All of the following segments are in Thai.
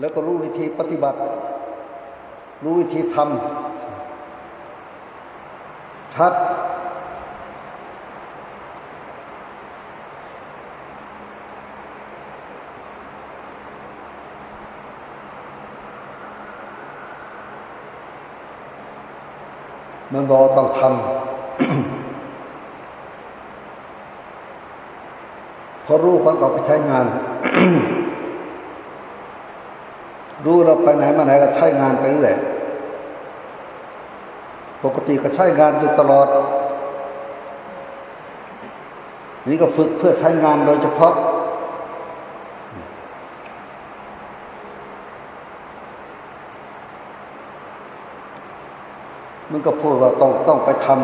แล้วก็รู้วิธีปฏิบัติ รู้วิธีทำชัด มันรอต้องทำพอรู้ปั๊บเราไปใช้งาน รู้เราไปไหนมาไหนก็ใช้งานไปเรื่อยปกติก็ใช้งานอยู่ตลอด นี่ก็ฝึกเพื่อใช้งานโดยเฉพาะ มันก็พูดว่าต้องต้องไปทำ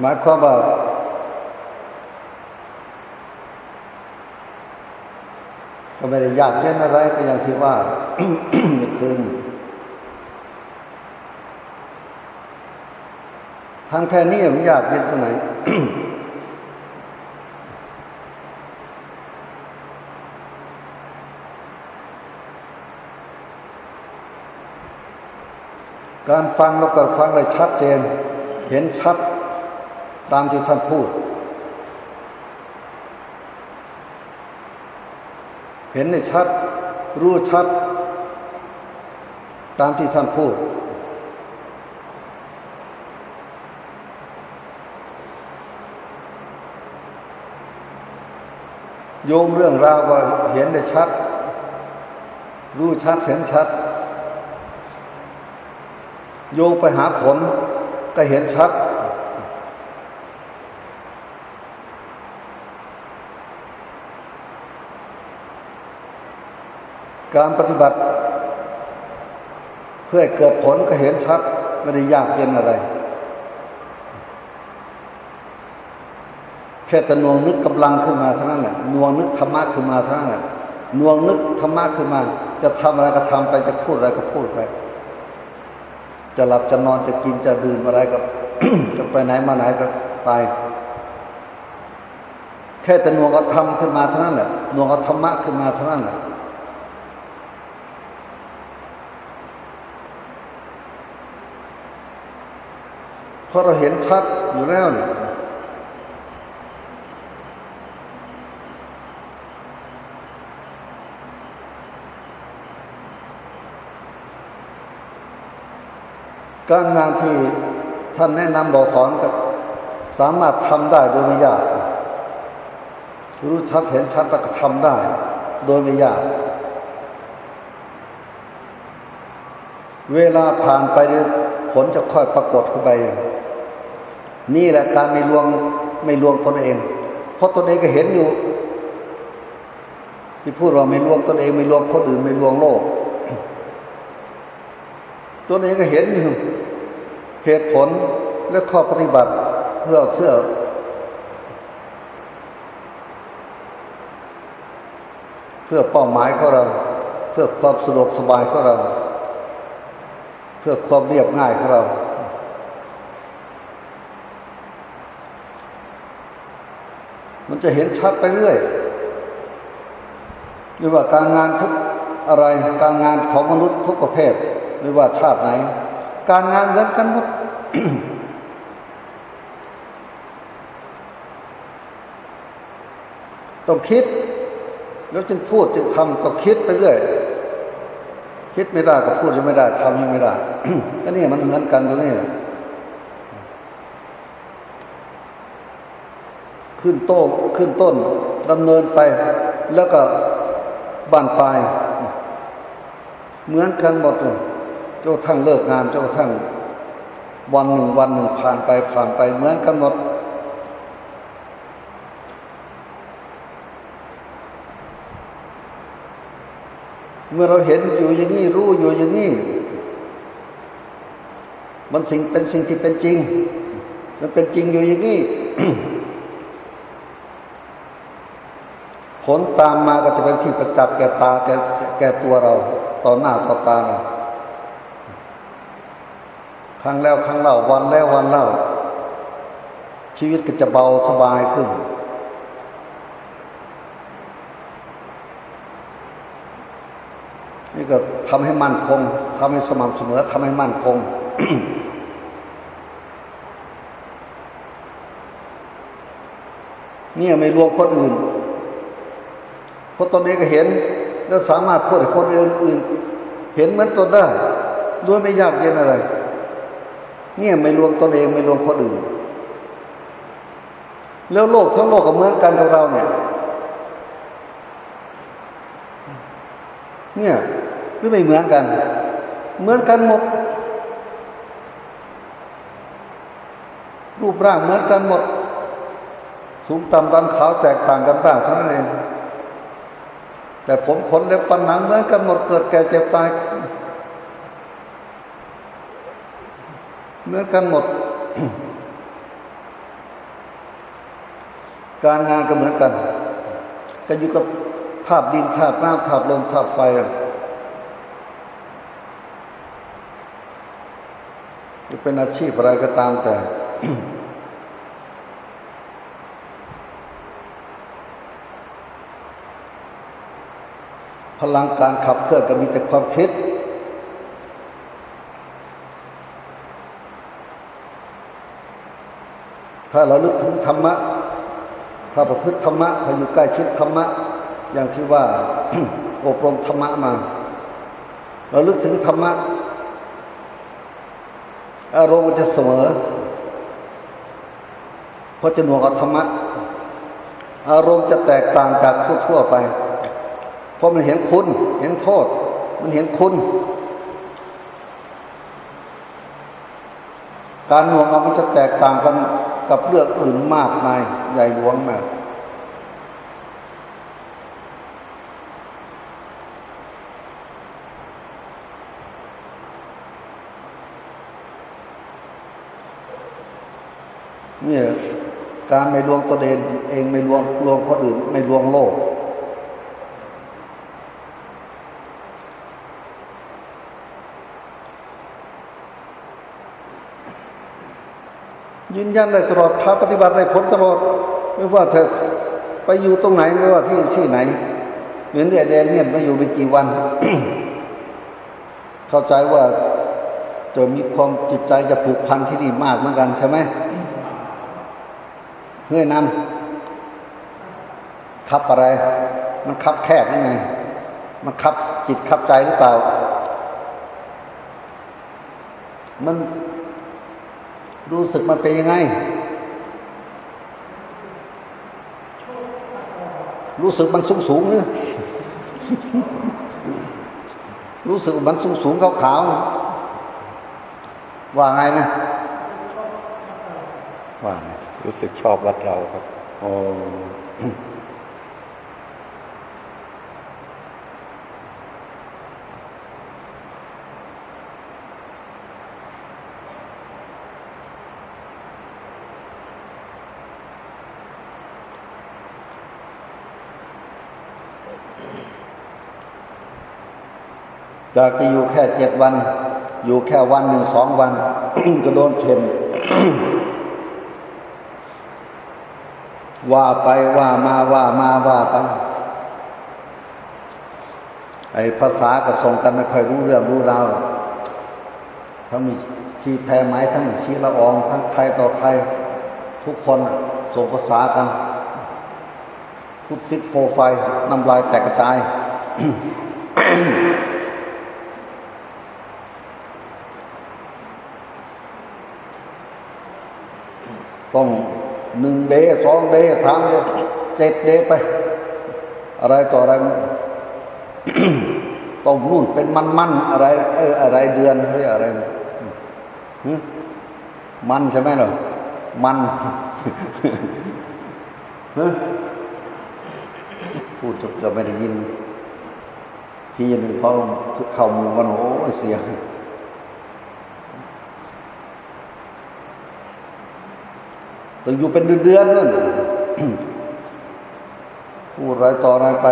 หมายความว่า ก็ไม่ได้ยากเย็นอะไรก็อย่างที่ว่าเมื่อคืนทางแค่นี้มันยากเย็นตรงไหนการฟังเราก็ฟังได้ชัดเจน เห็นชัดตามที่ท่านพูด เห็นได้ชัด รู้ชัด ตามที่ท่านพูด โยงเรื่องราวว่าเห็นได้ชัด รู้ชัดเห็นชัด โยงไปหาผลก็เห็นชัด การปฏิบัติ เพื่อเกิดผลก็เห็นชัดไม่ได้ยากเย็นอะไรแค่แต่นวงนึกกำลังขึ้นมาเท่านั้นแหละนวงนึกธรรมะขึ้นมาเท่านั้นแหละนวงนึกธรรมะขึ้นมา จะทำอะไรก็ทำไปจะพูดอะไรก็พูดไป จะหลับจะนอนจะกินจะดื่มอะไรก็จะไปไหนมาไหนก็ไปแค่แต่นวงเอาธรรมขึ้นมาเท่านั้นแหละนวงเอาธรรมะขึ้นมาเท่านั้นแหละ เพราะเราเห็นชัดอยู่แล้วนี่การงานที่ท่านแนะนำบอกสอนกับสามารถทำได้โดยไม่ยาก รู้ชัดเห็นชัดแล้วก็ทำได้ โดยไม่ยาก เวลาผ่านไปเดี๋ย ผลจะค่อยปรากฏขึ้นไป นี่แหละการไม่ลวงไม่ลวงตนเอง เพราะตนเองก็เห็นอยู่ ที่พูดว่าไม่ลวงตนเอง ไม่ลวงคนอื่นไม่ลวงโลกตัวเองก็เห็นอยู่เหตุผลและข้อปฏิบัติเพื่อเชื่อเพื่อเป้าหมายของเรา เพื่อความสะดวกสบายของเรา เพื่อความเรียบง่ายของเรา มันจะเห็นชัดไปเรื่อยไม่ว่าการงานทุกอะไร การงานของมนุษย์ทุกประเภท ไม่ว่าชาติไหน การงานเหมือนกันหมดต้องคิด แล้วจึงพูดจึงทำต้องคิดไปเรื่อย คิดไม่ได้ก็พูดยังไม่ได้ทำยังไม่ได้ก็นี่มันเหมือนกันตรงนี้แหละขึ้นโต้ขึ้นต้นดำเนินไป แล้วก็บานปลาย เหมือนกันหมดเลยจนกระทั่งเลิกงานจนกระทั่งวันหนึ่งวันหนึ่งผ่านไปผ่านไปเหมือนกันหมด เมื่อเราเห็นอยู่อย่างนี้รู้อยู่อย่างนี้มันสิ่งเป็นสิ่งที่เป็นจริง มันเป็นจริงอยู่อย่างนี้ผลตามมาก็จะเป็นที่ประจักษ์แก่ตาแก่แก่ตัวเรา ต่อหน้าต่อตาเราครั้งแล้วครั้งเล่าวันแล้ววันเล่า ชีวิตก็จะเบาสบายขึ้นี่ก็ทำให้มั่นคงทำให้สม่ำเสมอทำให้มั่นคง เนี่ยไม่รวมคนอื่นเพราะตอนนี้ก็เห็น แล้วสามารถพูดให้คนอื่นเห็นเหมือนตนได้ด้วยไม่ยากเย็นอะไร เนี่ยไม่รวมตนเองไม่รวมคนอื่น แล้วโลกทั้งโลกก็เหมือนกันกับเราเนี่ย เนี่ย หรือไม่เหมือนกัน เหมือนกันหมด รูปร่างเหมือนกันหมด สูงต่ำดำขาวแตกต่างกันบ้างเท่านั้นเอง แต่ผมขนเล็บฟันหนังเหมือนกันหมดเกิดแก่เจ็บตายเหมือนกันหมด การงานก็เหมือนกันก็อยู่กับธาตุดินธาตุน้ำธาตุลมธาตุไฟ จะเป็นอาชีพอะไรก็ตามแต่ พลังการขับเคลื่อนก็มีแต่ความคิดถ้าเราลึกถึงธรรมะ ถ้าประพฤติธรรมะ ถ้าอยู่ใกล้ชิดธรรมะ อย่างที่ว่าอบรมธรรมะมา เราลึกถึงธรรมะ อารมณ์มันจะเสมอ เพราะจะหน่วงกับธรรมะ อารมณ์จะแตกต่างจากทั่ว ๆ ไป เพราะมันเห็นคุณ เห็นโทษ มันเห็นคุณ การหน่วงเอามันจะแตกต่างกันกับเรื่องอื่นมากมาย ใหญ่หลวงมาก เนี่ยการไม่ลวงตัวเองเองไม่ลวงลวงคนอื่น ไม่ลวงโลก ยืนยันได้ตลอดพาปฏิบัติได้ผลตลอด ไม่ว่าเธอไปอยู่ตรงไหนไม่ว่าที่ที่ไหน เหมือนเดียแดนเนี่ยมาอยู่ไปกี่วัน เข้าใจว่าจะมีความจิตใจจะผูกพันที่นี่มากเหมือนกันใช่ไหม เพื่อนำขับอะไร มันขับแคบยังไง มันขับจิตขับใจหรือเปล่า มันรู้สึกมันเป็นยังไง รู้สึกมันสูงสูงเนี่ยรู้สึกมันสูงสูงขาวขาวว่าไงนะ ว่าไง รู้สึกชอบวัดเราครับโอ้จากจะอยู่แค่เจ็ดวัน อยู่แค่วันหนึ่งสองวัน ก็โดนเข็น ว่าไปว่ามาว่ามาว่าไปไอ้ภาษาก็ส่งกันไม่ค่อยรู้เรื่องรู้ราวหรอกทั้งมีชีแพรไม้ทั้งชีละออง ทั้งไทยต่อไทยทุกคนส่งภาษากันฟุตฟิตโฟไฟน้ำลายแตกกระจาย ต้อง หนึ่งเดย์สองเดย์สามเดย์เจ็ดเดย์ไป อะไรต่ออะไรต้องนู่นเป็นมันมันอะไร เอออะไรเดือนเรียกอะไรมันใช่ไหมเหรอมันพูดจนเกือบไม่ได้ยิน ที่หนึ่งพอเข้ามือมันโอ้เสียง ต้องอยู่เป็นเดือนๆนั่นพูดไรต่ออะไรไป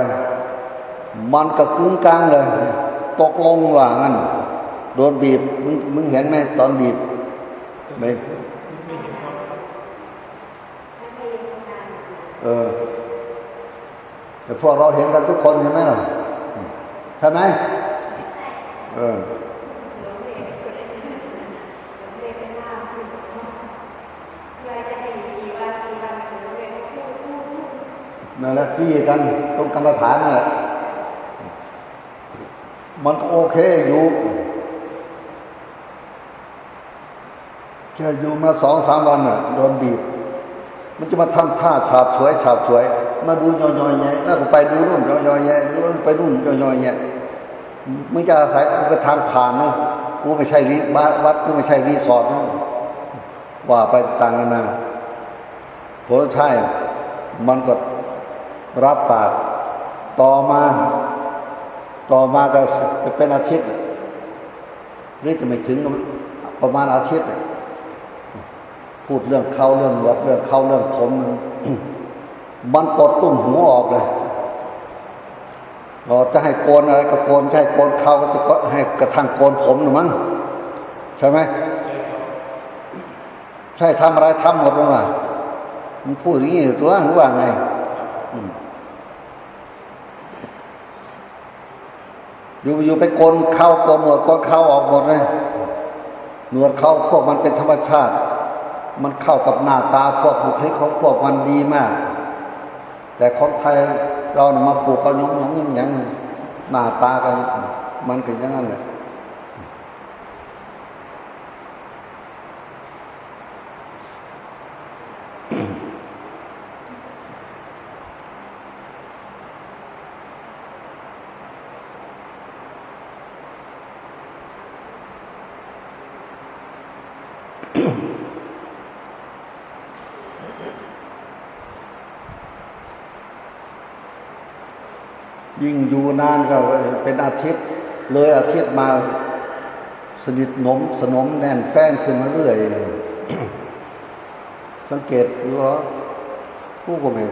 มันก็กึ้งกลางเลย ตกลงว่างั้นโดนบีบมึงมึงเห็นไหมตอนบีบไม่เออแต่พวกเราเห็นกันทุกคนใช่ไหมล่ะใช่ไหมเออ นั่นแหละจี้กันตรงกรรมฐานนั่นแหละมันก็โอเคอยู่แค่อยู่มาสองสามวันน่ะโดนบีบ มันจะมาทำท่าฉาบฉวยฉาบฉวย มาดูย่อยๆแยแล้วก็ไปดูนู่นย่อยๆแยะดูนู่นไปนู่นย่อยๆแยมึงจะอาศัยกูไปทางผ่านนะกูไม่ใช่รีบวัดกูไม่ใช่รีสอร์ทนะว่าไปต่างกันนะผลท้ายมันก็ รับปากต่อมา ต่อมาก็จะเป็นอาทิตย์หรือจะไม่ถึงประมาณอาทิตย์พูดเรื่องเขาเรื่องวัดเรื่องเขาเรื่องผมมันมันปลดตุ้มหัวออกเลยเราจะให้โกนอะไรก็โกนจะให้โกนเขาก็จะก็ให้กระทั่งโกนผมหรือมั้งใช่ไหมใช่ทำอะไรทำหมดแล้วนะมันพูดอย่างนี้ตัวหรือว่าไง อยู่อยู่ไปโกนเข้าโกนหนวดกนเข้าออกหมดเลยหนวดเข้าพวกมันเป็นธรรมชาติ มันเข้ากับหน้าตาพวกบุคลิกของพวกมันดีมาก แต่ของไทยเรามาปลูกกันยองยองยังยังหน้าตากันมันก็อย่างนั้นแหละ ยิ่งอยู่นานก็เป็นอาทิตย์ เลยอาทิตย์มาสนิทนมสนมแน่นแฟ้นขึ้นมาเรื่อย สังเกตดูว่าผู้ก็ไม่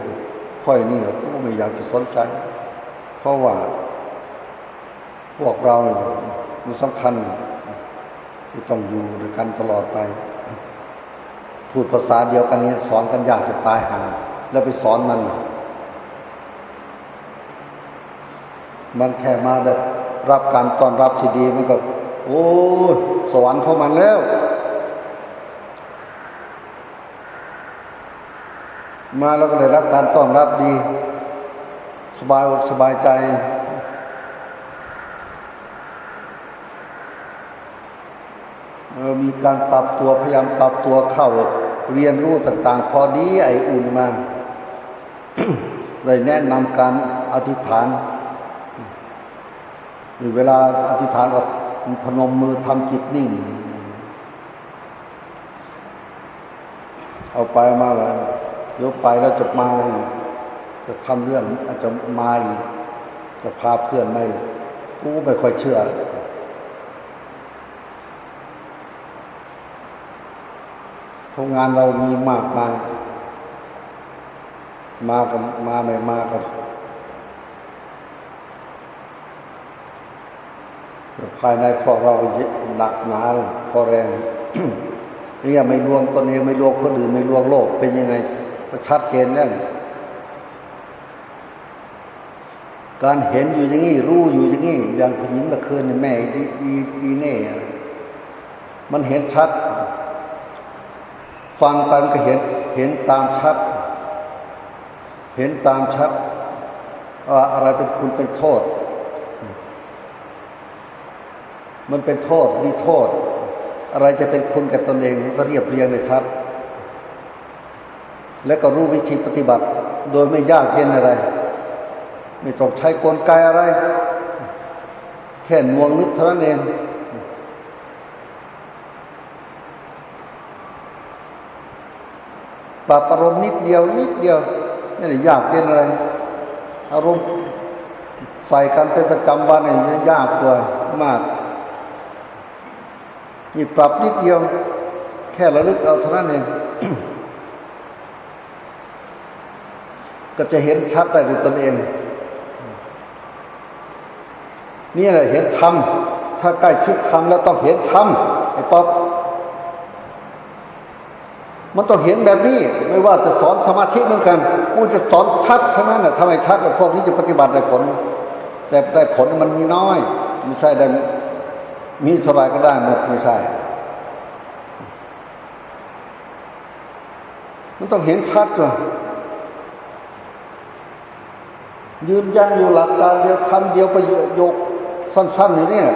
ค่อยนี่อกผู้ก็ไม่อยากจะสนใจ เพราะว่า พวกเราเนี่ยมันสำคัญที่ต้องอยู่ด้วยกันตลอดไปพูดภาษาเดียวกันนี้ สอนกันยากจะตายหา แล้วไปสอนมัน มันแค่มาได้รับการต้อนรับที่ดีมันก็ โอ้สวรรค์ของมันแล้ว มาแล้วก็ได้รับการต้อนรับดี สบายอกสบายใจเออมีการปรับตัวพยายามปรับตัวเข้าเรียนรู้ต่าง ๆ พอดีไออุ่นมาเลยแนะนำการอธิษฐาน เวลาอธิษฐานก็พนมมือทำจิตนิ่ง เอาไปมาแล้วเดี๋ยวไปแล้วจะมาจะทำเรื่องอาจจะมาจะพาเพื่อนไม่กูไม่ค่อยเชื่อ เพราะงานเรามีมากมายมากับมาไม่มาก็ ภายในพวกเราหนักหนาพอแรงเนี่ยไม่ลวงตนเองไม่ลวงคนอื่นไม่ลวงโลก เป็นยังไงก็ชัดเจนแล้วการเห็นอยู่อย่างนี้รู้อยู่อย่างนี้อย่างผู้หญิงเมื่อคืนนี่แม่อีอีอีเน่มันเห็นชัด ฟังไปมันก็เห็นเห็นตามชัด เห็นตามชัดว่าอะไรเป็นคุณเป็นโทษ มันเป็นโทษมีโทษ อะไรจะเป็นคุณกับตนเองก็เรียบเรียงเลยครับ แล้วก็รู้วิธีปฏิบัติ โดยไม่ยากเย็นอะไร ไม่ต้องใช้กลไกอะไร แค่นวงนึกเท่านั้นเองปรับอารมณ์นิดเดียว นิดเดียวไม่ได้ยากเย็นอะไร อารมณ์ใส่กันเป็นประจำวันนี่ยากกว่ามาก นี่ปรับนิดเดียว แค่ระลึกเอาเท่านั้นเองก็จะเห็นชัดได้ด้วยตนเอง นี่แหละเห็นธรรมถ้าใกล้ชิดธรรมแล้วต้องเห็นธรรมไอ้ป๊อปมันต้องเห็นแบบนี้ ไม่ว่าจะสอนสมาธิเหมือนกันกูจะสอนชัดเท่านั้นแหละทำไมชัดแล้วพวกนี้จะปฏิบัติได้ผล แต่ได้ผลมันมีน้อย ไม่ใช่ได้ มีเท่าไรก็ได้หมดไม่ใช่ มันต้องเห็นชัดว่ายืนยันอยู่หลักการเดียวคำเดียวประโยคสั้นๆอยู่เนี่ย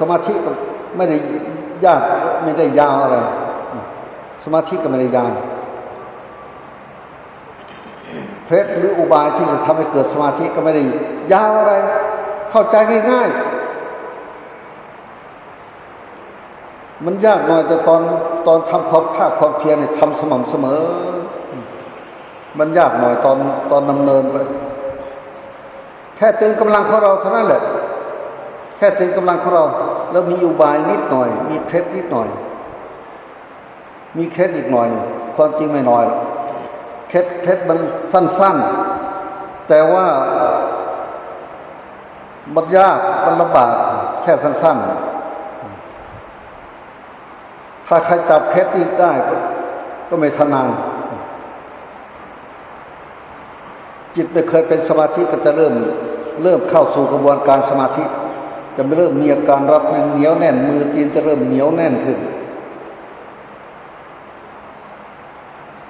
สมาธิก็ไม่ได้ยากไม่ได้ยาวอะไร สมาธิก็ไม่ได้ยาวเพชรหรืออุบายที่จะทำให้เกิดสมาธิก็ไม่ได้ยาวอะไร เข้าใจง่ายๆ มันยากหน่อยแต่ตอนตอนทำความภาคความเพียรเนี่ยทำสม่ำเสมอ มันยากหน่อยตอนตอนดำเนินไปแค่เต็มกำลังของเราเท่านั้นแหละ แค่เต็มกำลังของเรา แล้วมีอุบายนิดหน่อย มีเคล็ดนิดหน่อย มีเคล็ดอีกหน่อยหนึ่งความจริงไม่น้อยเคล็ดเคล็ดมันสั้น ๆ แต่ว่ามันยากมันลำบากแค่สั้น ๆ ถ้าใครจับเคล็ดนี้ได้ก็ก็ไม่ทนานจิตไม่เคยเป็นสมาธิก็จะเริ่มเริ่มเข้าสู่กระบวนการสมาธิ จะไม่เริ่มมีอาการรับเหนียวแน่นมือตีนจะเริ่มเหนียวแน่นขึ้น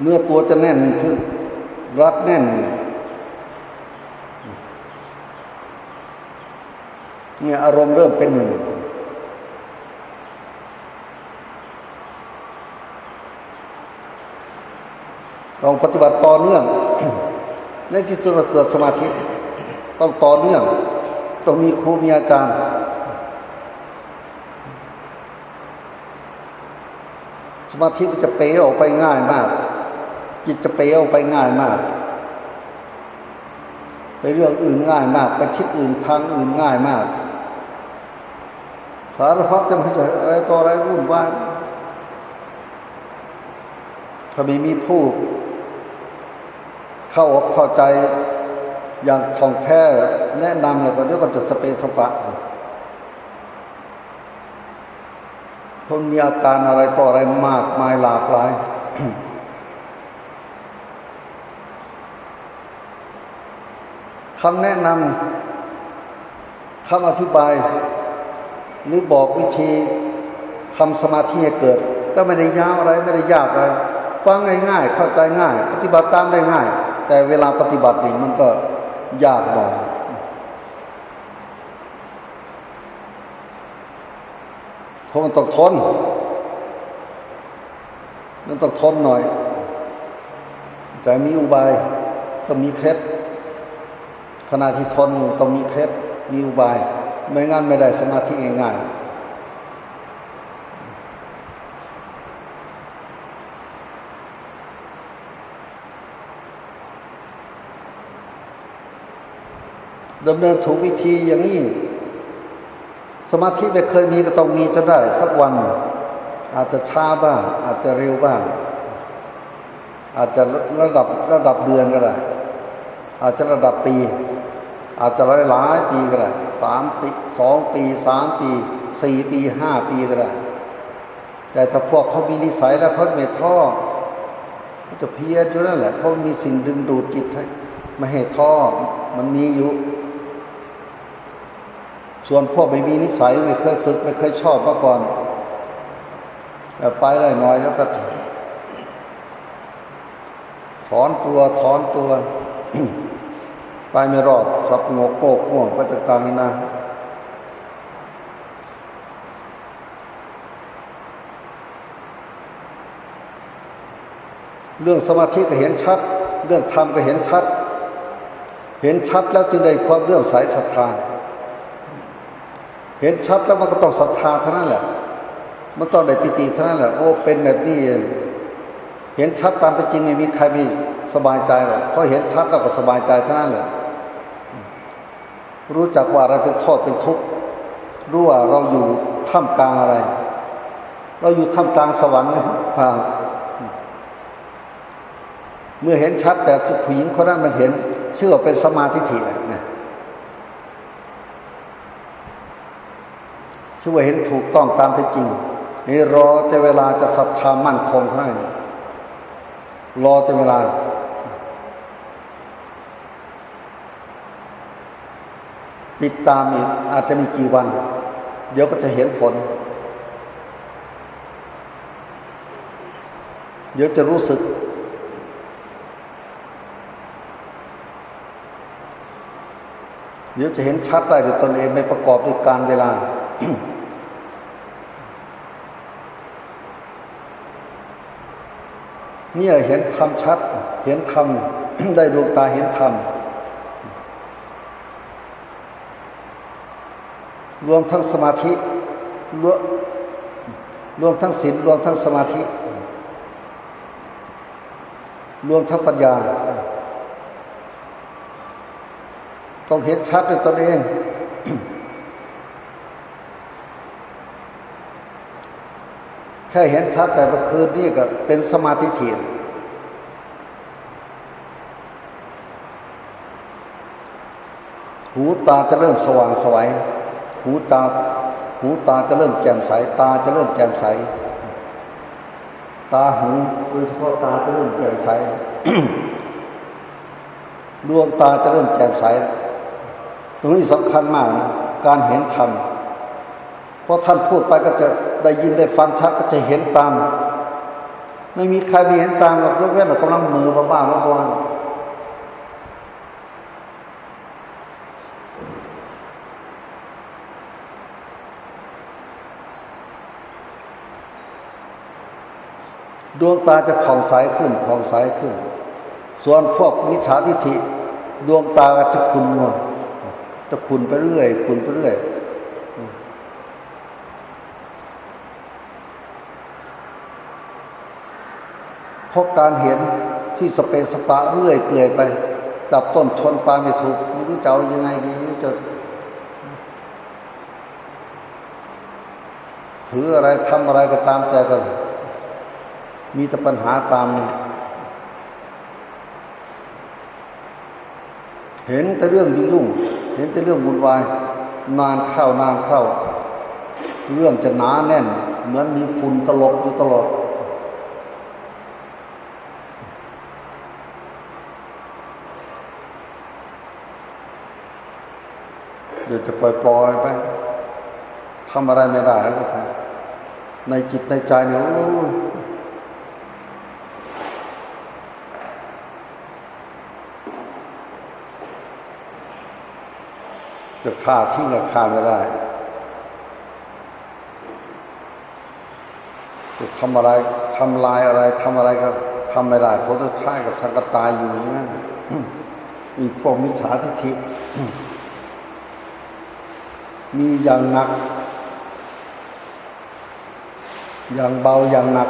เนื้อตัวจะแน่นขึ้นรัดแน่นเนี่ยอารมณ์เริ่มเป็นหนึ่ง ต้องปฏิบัติต่อเนื่อง ในที่สุดเราเกิดสมาธิ ต้องต่อเนื่อง ต้องมีครูมีอาจารย์ สมาธิมันจะเป๋ออกไปง่ายมาก จิตจะเป๋ออกไปง่ายมาก ไปเรื่องอื่นง่ายมาก ไปทิศอื่นทางอื่นง่ายมากสารพัดจะมาจะอะไรต่ออะไรวุ่นวายถ้าไม่มีผู้ เข้าอกเข้าใจอย่างท่องแท้แนะนำแล้วก็เดี๋ยวก็จะสเปสปะทนมีอาการอะไรต่ออะไรมากมายหลากหลาย คำแนะนำคำอธิบาย หรือบอกวิธีทำสมาธิให้เกิด ก็ไม่ได้ยาวอะไร ไม่ได้ยากอะไร ฟังง่ายๆ เข้าใจง่าย ปฏิบัติตามได้ง่าย แต่เวลาปฏิบัตินี่มันก็ยากหน่อยเพราะมันต้องทน มันต้องทนหน่อย แต่มีอุบายต้องมีเคล็ดขณะที่ทนอยู่ต้องมีเคล็ดมีอุบาย ไม่งั้นไม่ได้สมาธิง่ายๆ ดำเนินถูกวิธีอย่างนี้ สมาธิไม่เคยมีก็ต้องมีจนได้ สักวัน อาจจะช้าบ้าง อาจจะเร็วบ้าง อาจจะระดับระดับเดือนก็ได้ อาจจะระดับปี อาจจะหลายหลายปีก็ได้สามปีสองปีสามปีสี่ปีห้าปีก็ได้แต่ถ้าพวกเขามีนิสัยแล้วเขาไม่ท้อเขาจะเพียรอยู่นั่นแหละเขามีสิ่งดึงดูดจิตให้ไม่ให้ท้อมันมีอยู่ ส่วนพวกไม่มีนิสัยไม่เคยฝึก ไม่เคยชอบมาก่อนแต่ไปเลยน้อยแล้วก็ถอนตัวถอนตัว ไปไม่รอดสับงกโกกง่วงไปต่างนานาเรื่องสมาธิก็เห็นชัด เรื่องธรรมก็เห็นชัด เห็นชัดแล้วจึงได้ความเลื่อมใสศรัทธา เห็นชัดแล้วมันก็ต้องศรัทธาเท่านั้นแหละ มันต้องได้ปิติเท่านั้นแหละ โอ้ เป็นแบบนี้เองเห็นชัดตามเป็นจริงไม่มีใครไม่สบายใจหรอกเพราะเห็นชัดเราก็สบายใจเท่านั้นแหละ รู้จักว่าอะไรเป็นโทษเป็นทุกข์ รู้ว่าเราอยู่ท่ามกลางอะไร เราอยู่ท่ามกลางสวรรค์นะเมื่อเห็นชัดแต่ผู้หญิงคนนั้นมันเห็น เชื่อเป็นสมาธิถินะ ชื่ว่าเห็นถูกต้องตามเป็นจริงนี่รอแต่เวลาจะศรัทธามั่นคงเท่านั้นรอแต่เวลา ติดตามอีกอาจจะมีกี่วัน เดี๋ยวก็จะเห็นผล เดี๋ยวจะรู้สึก เดี๋ยวจะเห็นชัดได้ด้วยตนเองไม่ประกอบด้วยการเวลา นี่ยเห็นธรรมชัด เห็นธรรมได้ดวงตาเห็นธรรมรวมทั้งสมาธิรวมรวมทั้งศีลรวมทั้งสมาธิ รวมทั้งปัญญา ต้องเห็นชัดด้วยตนเอง ค่เห็นชัดแบบเมื่อคืนนี่ก็เป็นสมาธิถีนหูตาจะเริ่มสว่างไสวัยหูตาหูตาจะเริ่มแจ่มใส ตาจะเริ่มแจ่มใส ตาหูโดยเฉพาะตาจะเริ่มแจ่มใสดวงตาจะเริ่มแจ่มใส ตรงนี้สำคัญมากนะการเห็นธรรมเพราะท่านพูดไปก็จะ ได้ยินได้ฟังชัดก็จะเห็นตาม ไม่มีใครไปเห็นตามหรอกยกเว้นเรากำลังมือบ้าๆบอๆดวงตาจะผ่องใสขึ้นผ่องใสขึ้น ส่วนพวกมิจฉาทิฏฐิ ดวงตาจะคุณมัวจะคุณไปเรื่อย คุณไปเรื่อย พราะการเห็นที่สเปสปะเรื่อยเปื่อยไป จับต้นชนปลายไม่ถูกไม่รู้จะเอายังไงดีจะถืออะไรทำอะไรก็ตามใจกัน มีแต่ปัญหาตามเห็นแต่เรื่องยุ่ง เห็นแต่เรื่องวุ่นวาย นานเข้านานเข้า เรื่องจะหนาแน่น เหมือนมีฝุ่นตลบอยู่ตลอด เดี๋ยวจะปล่อยปล่อยไปทำอะไรไม่ได้แล้วก็ไปในจิตในใจเนี่ยจะฆ่าทิ้งก็ฆ่าไม่ได้จะทำอะไรทำลายอะไรทำอะไรก็ทำไม่ได้เพราะสุดท้ายกับสังกตายอยู่อย่างนั้นมีพวกมิจฉาทิฏฐิ มีอย่างหนัก อย่างเบาอย่างหนัก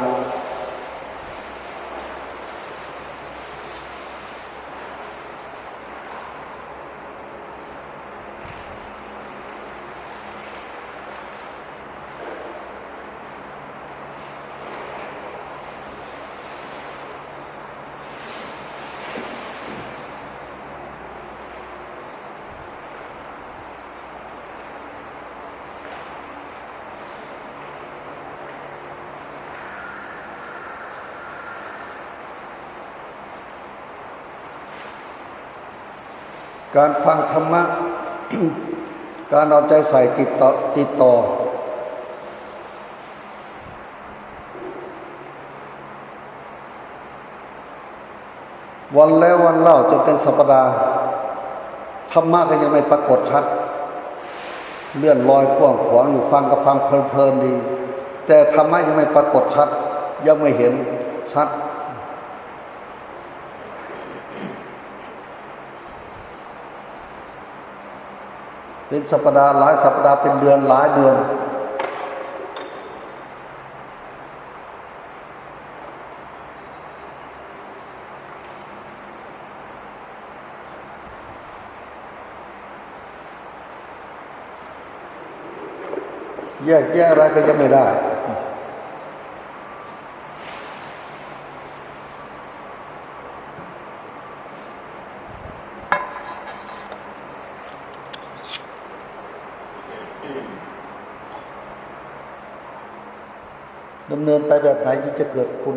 การฟังธรรมะ การเอาใจใส่ติดต่อติดต่อ วันแล้ววันเล่าจนเป็นสัปดาห์ธรรมะก็ยังไม่ปรากฏชัด เลื่อนลอยกว้างขวางอยู่ฟังก็ฟังเพลินๆดี แต่ธรรมะยังไม่ปรากฏชัด ยังไม่เห็นชัด เป็นสัปดาห์หลายสัปดาห์เป็นเดือนหลายเดือน แยกแยะอะไรก็ยังไม่ได้ ดำเนินไปแบบไหนจึงจะเกิดคุณ